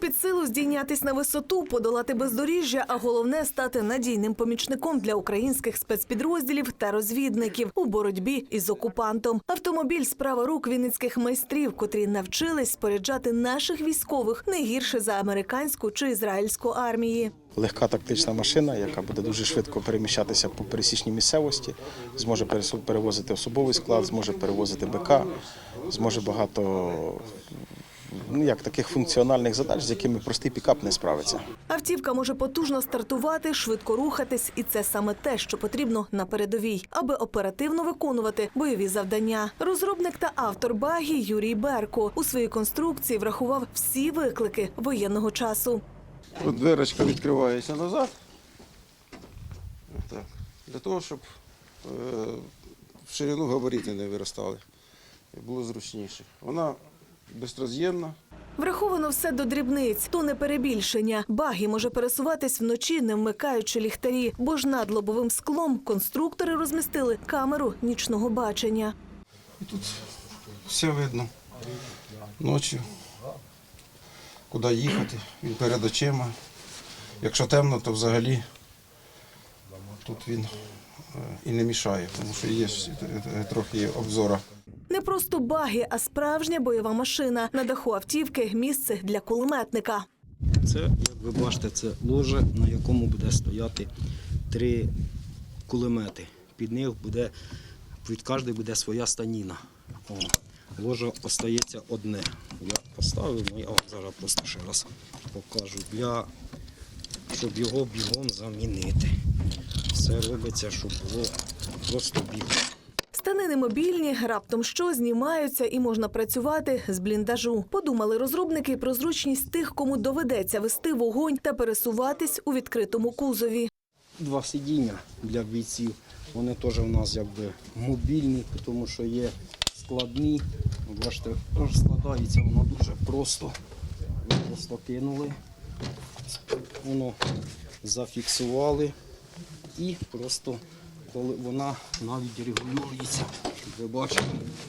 Під силу здійнятись на висоту, подолати бездоріжжя, а головне стати надійним помічником для українських спецпідрозділів та розвідників у боротьбі із окупантом. Автомобіль справа рук вінницьких майстрів, котрі навчились споряджати наших військових не гірше за американську чи ізраїльську армії. Легка тактична машина, яка буде дуже швидко переміщатися по пересічній місцевості, зможе перевозити особовий склад, зможе перевозити БК, зможе багато ну, як, таких функціональних задач, з якими простий пікап не справиться. Автівка може потужно стартувати, швидко рухатись, і це саме те, що потрібно на передовій, аби оперативно виконувати бойові завдання. Розробник та автор багі Юрій Берко у своїй конструкції врахував всі виклики воєнного часу. Тут дверочка відкривається назад. Так. Для того, щоб е, в ширину габарити не виростали. І було зручніше. Вона безроз'ємна. Враховано все до дрібниць, то не перебільшення. Багі може пересуватись вночі, не вмикаючи ліхтарі, бо ж над лобовим склом конструктори розмістили камеру нічного бачення. І тут все видно. Ночі. Куди їхати, він перед очима. Якщо темно, то взагалі тут він е, і не мішає, тому що є е, трохи обзора. Не просто баги, а справжня бойова машина. На даху автівки місце для кулеметника. Це, як ви бачите, це ложе, на якому буде стояти три кулемети. Під них буде, від кожної буде своя станіна. О, ложе остається одне. Я поставив, ну я вам зараз просто ще раз покажу, для, щоб його бігом замінити. Все робиться, щоб було просто бігом. Мобільні, раптом що знімаються і можна працювати з бліндажу. Подумали розробники про зручність тих, кому доведеться вести вогонь та пересуватись у відкритому кузові. Два сидіння для бійців. Вони теж у нас якби мобільні, тому що є складні. Бачите, розкладається воно дуже просто. Ви Просто кинули, воно зафіксували і просто коли вона навіть регулюється. Ви бачите,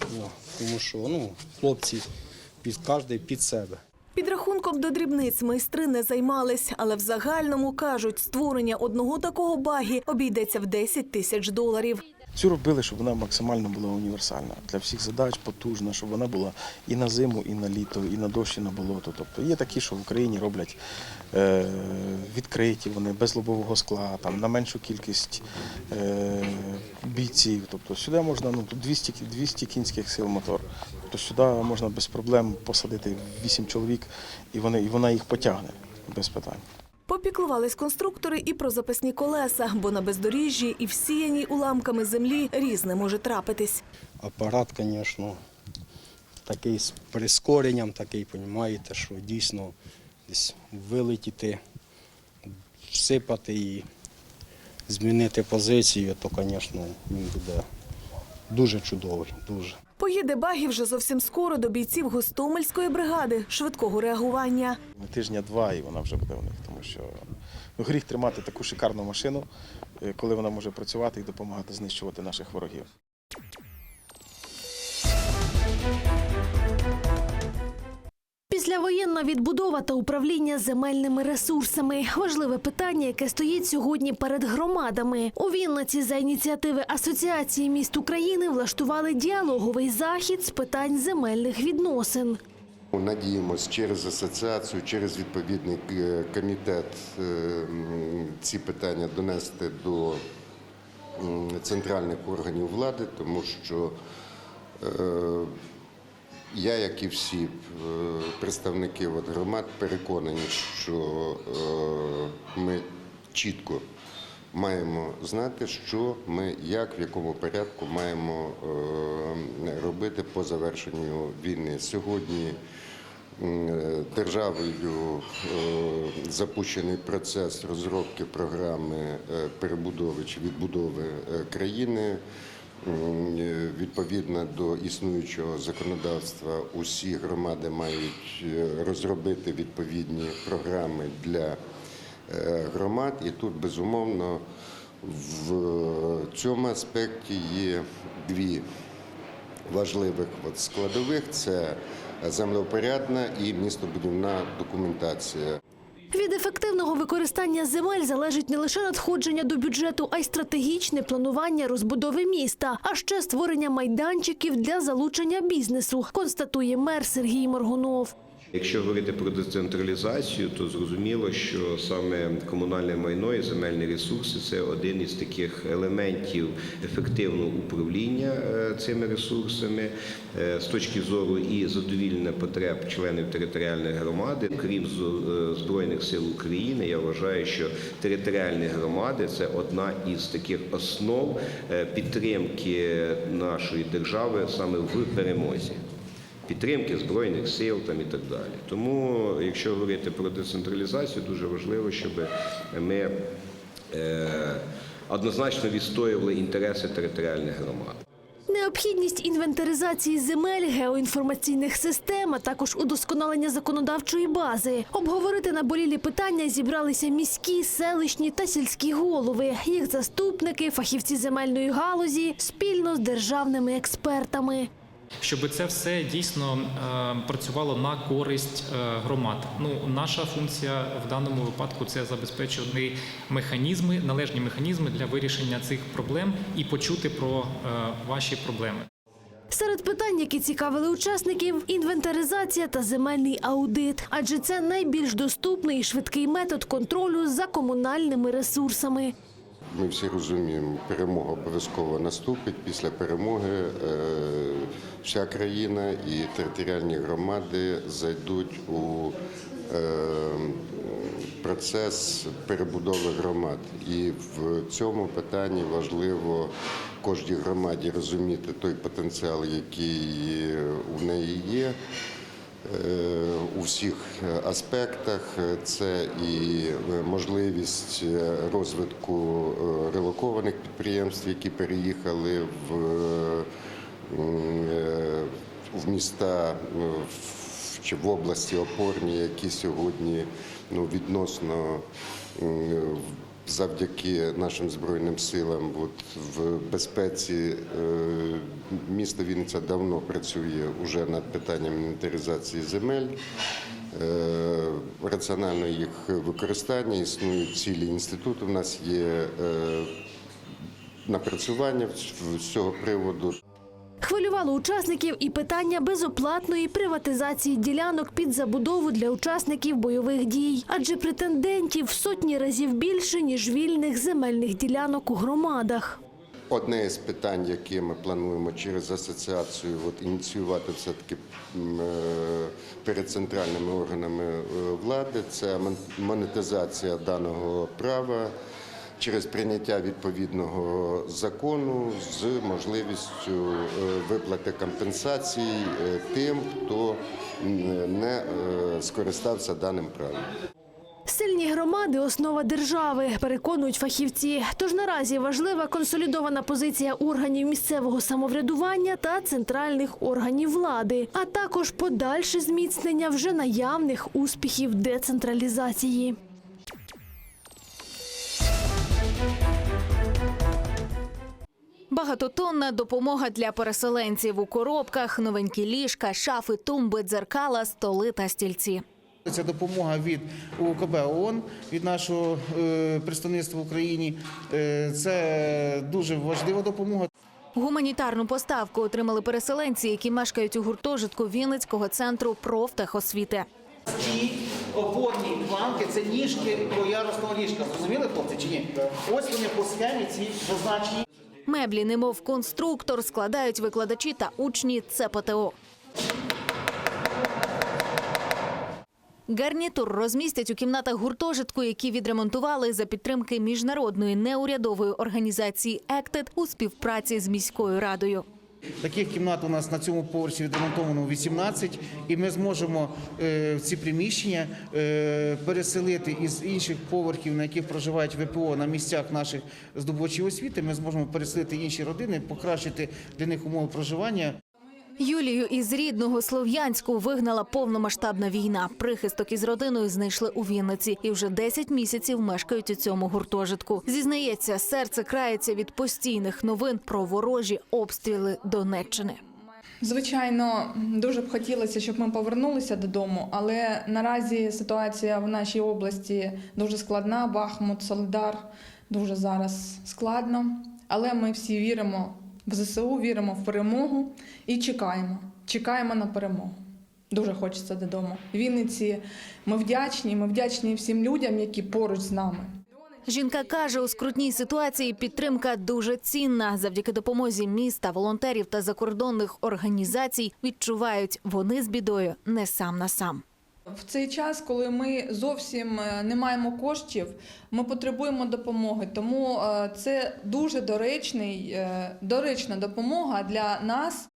О, тому що ну, хлопці під кожний під себе. Підрахунком до дрібниць майстри не займались, але в загальному кажуть, створення одного такого багі обійдеться в 10 тисяч доларів. Цю робили, щоб вона максимально була універсальна для всіх задач, потужна, щоб вона була і на зиму, і на літо, і на дощ, і на болото. Тобто є такі, що в Україні роблять е, відкриті, вони без лобового скла, там на меншу кількість е, бійців. Тобто сюди можна ну тут 200, 200 кінських сил мотор. Тобто сюди можна без проблем посадити 8 чоловік, і вони і вона їх потягне без питань. Попіклувались конструктори і про запасні колеса, бо на бездоріжжі і всіяній уламками землі різне може трапитись. апарат, звісно, такий з прискоренням, такий, розумієте, що дійсно десь вилетіти, всипати і змінити позицію, то, звісно, він буде дуже чудовий, дуже. Поїде багі вже зовсім скоро до бійців Гостомельської бригади швидкого реагування. Тижня два і вона вже буде у них, тому що ну, гріх тримати таку шикарну машину, е, коли вона може працювати і допомагати знищувати наших ворогів. Післявоєнна відбудова та управління земельними ресурсами важливе питання, яке стоїть сьогодні перед громадами. У Вінниці за ініціативи Асоціації міст України влаштували діалоговий захід з питань земельних відносин. Надіємось через асоціацію, через відповідний е, комітет е, ці питання донести до центральних органів влади, тому що е, я, як і всі е, представники от громад, переконані, що е, ми чітко маємо знати, що ми, як, в якому порядку маємо е, робити по завершенню війни. Сьогодні державою запущений процес розробки програми перебудови чи відбудови країни. Е, Відповідно до існуючого законодавства, усі громади мають е, розробити відповідні програми для е, громад, і тут безумовно в цьому аспекті є дві важливих складових: це землеупорядна і містобудівна документація. Від ефективного використання земель залежить не лише надходження до бюджету, а й стратегічне планування розбудови міста, а ще створення майданчиків для залучення бізнесу, констатує мер Сергій Моргунов. Якщо говорити про децентралізацію, то зрозуміло, що саме комунальне майно і земельні ресурси це один із таких елементів ефективного управління е, цими ресурсами е, з точки зору і задовільнення потреб членів територіальної громади. Крім е, збройних сил України, я вважаю, що територіальні громади це одна із таких основ підтримки нашої держави саме в перемозі підтримки збройних сил там і так далі. Тому, якщо говорити про децентралізацію, дуже важливо, щоб ми е, однозначно відстоювали інтереси територіальних громад. Необхідність інвентаризації земель, геоінформаційних систем, а також удосконалення законодавчої бази. Обговорити наболілі питання зібралися міські, селищні та сільські голови, їх заступники, фахівці земельної галузі спільно з державними експертами. Щоб це все дійсно е, працювало на користь е, громад. Ну, наша функція в даному випадку це забезпечувати механізми, належні механізми для вирішення цих проблем і почути про е, ваші проблеми. Серед питань, які цікавили учасників, інвентаризація та земельний аудит, адже це найбільш доступний і швидкий метод контролю за комунальними ресурсами. Ми всі розуміємо, перемога обов'язково наступить. Після перемоги е, вся країна і територіальні громади зайдуть у е, процес перебудови громад. І в цьому питанні важливо кожній громаді розуміти той потенціал, який у неї є. Е, у всіх аспектах. Це і можливість розвитку е, релокованих підприємств, які переїхали в, е, в міста е, чи в області опорні, які сьогодні ну, відносно е, завдяки нашим збройним силам от, в безпеці е, місто Вінниця давно працює вже над питанням інвентаризації земель. Е, Раціонально їх використання існують цілі інститути. У нас є е, напрацювання з цього приводу. Хвилювало учасників і питання безоплатної приватизації ділянок під забудову для учасників бойових дій, адже претендентів в сотні разів більше ніж вільних земельних ділянок у громадах. Одне із питань, яке ми плануємо через асоціацію от, ініціювати все-таки е, перед центральними органами е, влади, це мон- монетизація даного права через прийняття відповідного закону з можливістю е, виплати компенсацій е, тим, хто не е, скористався даним правом. Сильні громади основа держави, переконують фахівці. Тож наразі важлива консолідована позиція органів місцевого самоврядування та центральних органів влади, а також подальше зміцнення вже наявних успіхів децентралізації. Багатотонна допомога для переселенців у коробках, новенькі ліжка, шафи, тумби, дзеркала, столи та стільці. Це допомога від УКБ ООН, від нашого е, представництва в Україні. Е, Це дуже важлива допомога. Гуманітарну поставку отримали переселенці, які мешкають у гуртожитку Вінницького центру профтехосвіти. Ті опорні планки це ніжки ярусного ліжка. Зрозуміли, хлопці, чи ні? Ось вони по схемі ці зазначені. Меблі, немов конструктор, складають викладачі та учні ЦПТО. Гарнітур розмістять у кімнатах гуртожитку, які відремонтували за підтримки міжнародної неурядової організації «Ектед» у співпраці з міською радою. Таких кімнат у нас на цьому поверсі відремонтовано 18, і ми зможемо е, ці приміщення е, переселити із інших поверхів, на яких проживають ВПО на місцях наших здобувачів освіти. Ми зможемо переселити інші родини, покращити для них умови проживання. Юлію із рідного Слов'янську вигнала повномасштабна війна. Прихисток із родиною знайшли у Вінниці і вже 10 місяців мешкають у цьому гуртожитку. Зізнається, серце крається від постійних новин про ворожі обстріли Донеччини. Звичайно, дуже б хотілося, щоб ми повернулися додому, але наразі ситуація в нашій області дуже складна. Бахмут, Солидар дуже зараз складно. Але ми всі віримо в ЗСУ, віримо в перемогу і чекаємо. Чекаємо на перемогу. Дуже хочеться додому. Вінниці ми вдячні. Ми вдячні всім людям, які поруч з нами. Жінка каже, у скрутній ситуації підтримка дуже цінна. Завдяки допомозі міста, волонтерів та закордонних організацій відчувають вони з бідою не сам на сам. В цей час, коли ми зовсім е, не маємо коштів, ми потребуємо допомоги. Тому е, це дуже доречний, е, доречна допомога для нас.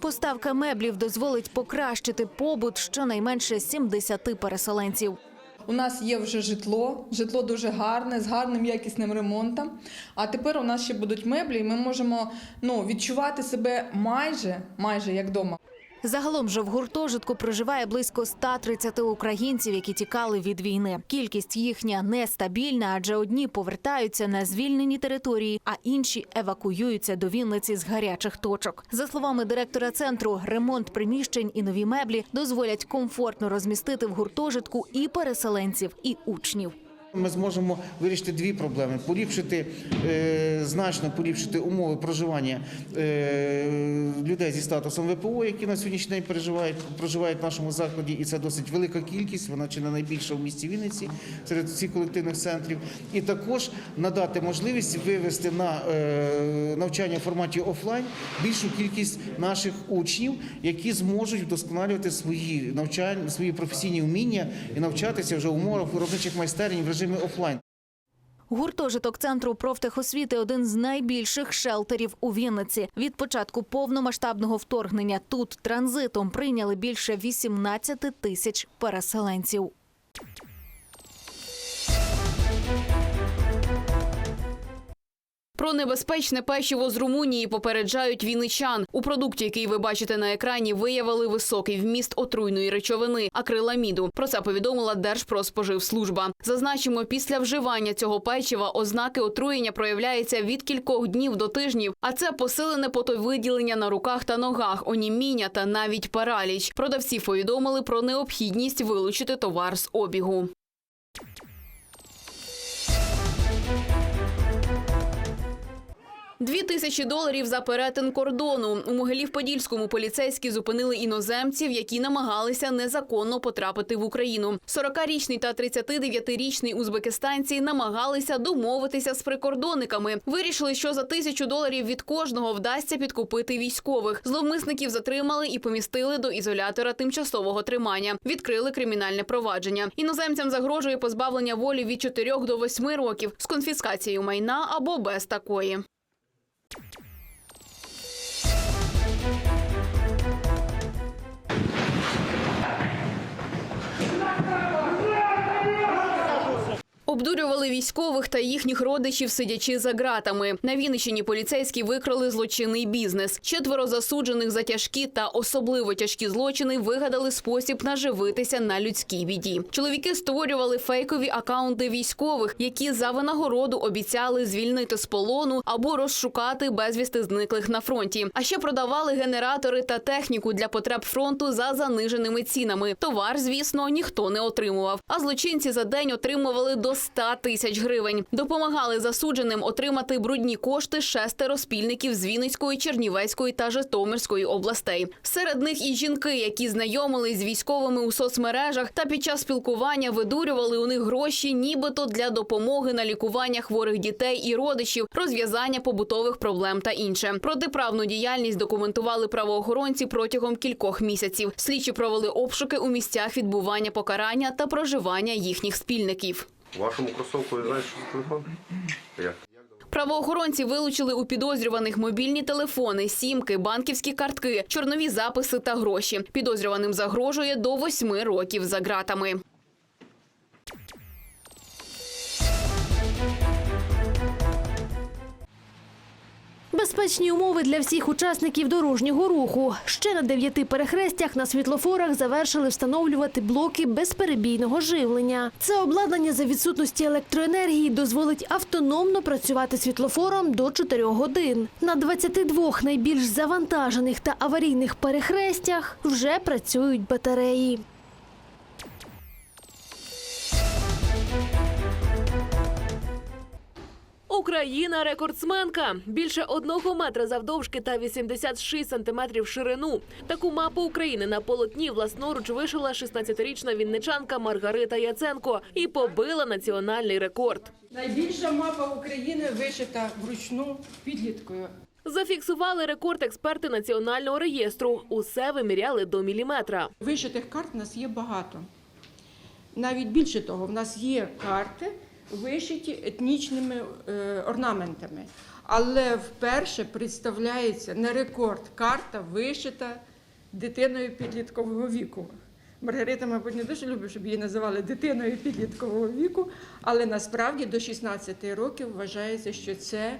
Поставка меблів дозволить покращити побут щонайменше 70 переселенців. У нас є вже житло, житло дуже гарне, з гарним якісним ремонтом. А тепер у нас ще будуть меблі, і ми можемо ну, відчувати себе майже, майже як вдома. Загалом же в гуртожитку проживає близько 130 українців, які тікали від війни. Кількість їхня нестабільна, адже одні повертаються на звільнені території, а інші евакуюються до Вінниці з гарячих точок. За словами директора центру, ремонт приміщень і нові меблі дозволять комфортно розмістити в гуртожитку і переселенців, і учнів. Ми зможемо вирішити дві проблеми: поліпшити е, значно поліпшити умови проживання е, людей зі статусом ВПО, які на сьогоднішній день переживають, проживають в нашому закладі, і це досить велика кількість. Вона чи не найбільша в місті Вінниці серед всіх колективних центрів. І також надати можливість вивести на е, навчання в форматі офлайн більшу кількість наших учнів, які зможуть вдосконалювати свої навчання, свої професійні вміння і навчатися вже в умовах виробничих майстерень в режимі офлайн. Гуртожиток центру профтехосвіти один з найбільших шелтерів у Вінниці. Від початку повномасштабного вторгнення тут транзитом прийняли більше 18 тисяч переселенців. Про небезпечне печиво з Румунії попереджають вінничан. У продукті, який ви бачите на екрані, виявили високий вміст отруйної речовини акриламіду. Про це повідомила Держпродспоживслужба. Зазначимо, після вживання цього печива ознаки отруєння проявляються від кількох днів до тижнів, а це посилене потовиділення на руках та ногах, оніміння та навіть параліч. Продавці повідомили про необхідність вилучити товар з обігу. Дві тисячі доларів за перетин кордону. У Могилів-Подільському поліцейські зупинили іноземців, які намагалися незаконно потрапити в Україну. 40-річний та 39-річний узбекистанці намагалися домовитися з прикордонниками. Вирішили, що за тисячу доларів від кожного вдасться підкупити військових. Зловмисників затримали і помістили до ізолятора тимчасового тримання. Відкрили кримінальне провадження. Іноземцям загрожує позбавлення волі від 4 до 8 років з конфіскацією майна або без такої. thank you Обдурювали військових та їхніх родичів, сидячи за ґратами. На Вінниччині поліцейські викрили злочинний бізнес. Четверо засуджених за тяжкі та особливо тяжкі злочини вигадали спосіб наживитися на людській біді. Чоловіки створювали фейкові акаунти військових, які за винагороду обіцяли звільнити з полону або розшукати безвісти зниклих на фронті. А ще продавали генератори та техніку для потреб фронту за заниженими цінами. Товар, звісно, ніхто не отримував. А злочинці за день отримували до 100 тисяч гривень. Допомагали засудженим отримати брудні кошти шестеро спільників з Вінницької, Чернівецької та Житомирської областей. Серед них і жінки, які знайомились з військовими у соцмережах та під час спілкування видурювали у них гроші, нібито для допомоги на лікування хворих дітей і родичів, розв'язання побутових проблем та інше. Протиправну діяльність документували правоохоронці протягом кількох місяців. Слідчі провели обшуки у місцях відбування покарання та проживання їхніх спільників. Вашому кросовку знаєш, що за телефон? Правоохоронці вилучили у підозрюваних мобільні телефони, сімки, банківські картки, чорнові записи та гроші. Підозрюваним загрожує до восьми років за ґратами. Безпечні умови для всіх учасників дорожнього руху. Ще на дев'яти перехрестях на світлофорах завершили встановлювати блоки безперебійного живлення. Це обладнання за відсутності електроенергії дозволить автономно працювати світлофором до 4 годин. На 22 найбільш завантажених та аварійних перехрестях вже працюють батареї. Україна рекордсменка. Більше одного метра завдовжки та 86 сантиметрів ширину. Таку мапу України на полотні власноруч вишила 16-річна вінничанка Маргарита Яценко і побила національний рекорд. Найбільша мапа України вишита вручну підліткою. Зафіксували рекорд експерти національного реєстру. Усе виміряли до міліметра. Вишитих карт у нас є багато. Навіть більше того, в нас є карти, вишиті етнічними е, орнаментами. Але вперше представляється на рекорд карта вишита дитиною підліткового віку. Маргарита, мабуть, не дуже любить, щоб її називали дитиною підліткового віку, але насправді до 16 років вважається, що це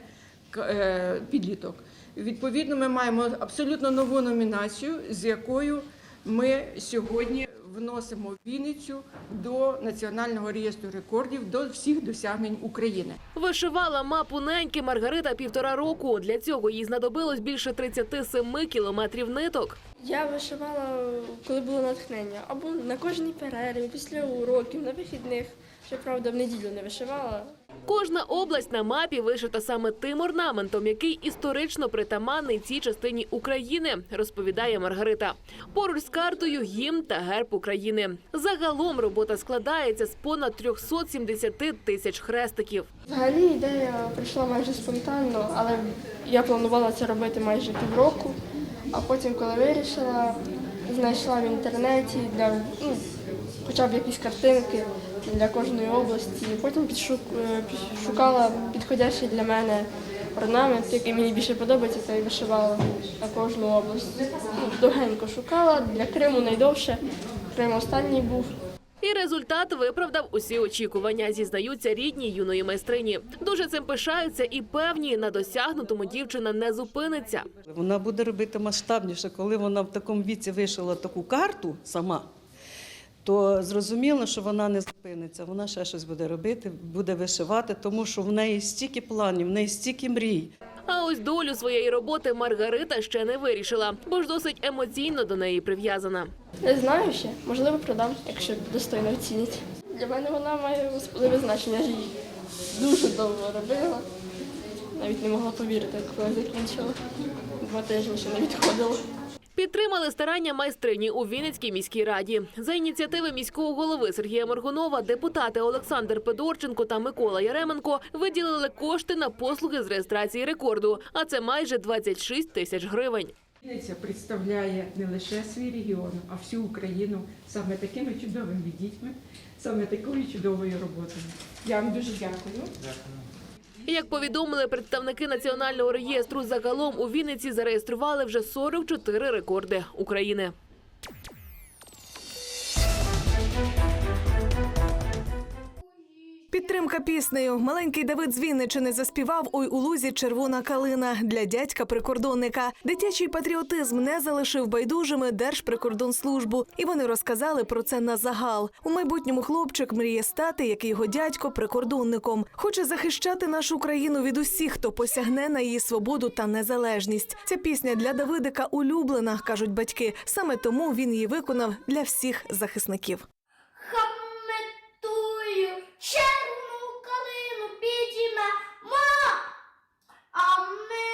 е, підліток. Відповідно, ми маємо абсолютно нову номінацію, з якою ми сьогодні вносимо Вінницю до Національного реєстру рекордів до всіх досягнень України. Вишивала мапу неньки Маргарита півтора року. Для цього їй знадобилось більше 37 кілометрів ниток. Я вишивала, коли було натхнення, або на кожній перерві, після уроків, на вихідних. Щоправда, в неділю не вишивала. Кожна область на мапі вишита саме тим орнаментом, який історично притаманний цій частині України, розповідає Маргарита. Поруч з картою гімн та герб України. Загалом робота складається з понад 370 тисяч хрестиків. Взагалі ідея прийшла майже спонтанно, але я планувала це робити майже півроку. А потім, коли вирішила, знайшла в інтернеті для ну, хоча б якісь картинки для кожної області. Потім е, шукала підходящий для мене орнамент, який мені більше подобається, та й вишивала на кожну область. Довгенько шукала, для Криму найдовше. Крим останній був. І результат виправдав усі очікування, зізнаються рідні юної майстрині. Дуже цим пишаються і певні на досягнутому дівчина не зупиниться. Вона буде робити масштабніше, коли вона в такому віці вишила таку карту сама. То зрозуміло, що вона не зупиниться, вона ще щось буде робити, буде вишивати, тому що в неї стільки планів, в неї стільки мрій. А ось долю своєї роботи Маргарита ще не вирішила, бо ж досить емоційно до неї прив'язана. Не знаю ще, можливо, продам, якщо достойно оцінять. Для мене вона має особливе значення. Я ж її дуже довго робила. Навіть не могла повірити, коли закінчила. Два тижні ще не відходила. Підтримали старання майстрині у Вінницькій міській раді. За ініціативи міського голови Сергія Моргунова депутати Олександр Педорченко та Микола Яременко виділили кошти на послуги з реєстрації рекорду, а це майже 26 тисяч гривень. Вінниця представляє не лише свій регіон, а всю Україну саме такими чудовими дітьми, саме такою чудовою роботою. Я вам дуже дякую. Як повідомили представники національного реєстру, загалом у Вінниці зареєстрували вже 44 рекорди України. Підтримка піснею. Маленький Давид з Вінничини заспівав Ой у лузі червона калина для дядька прикордонника. Дитячий патріотизм не залишив байдужими Держприкордонслужбу, і вони розказали про це на загал. У майбутньому хлопчик мріє стати, як його дядько, прикордонником. Хоче захищати нашу країну від усіх, хто посягне на її свободу та незалежність. Ця пісня для Давидика улюблена, кажуть батьки. Саме тому він її виконав для всіх захисників. Хаметую, Amen.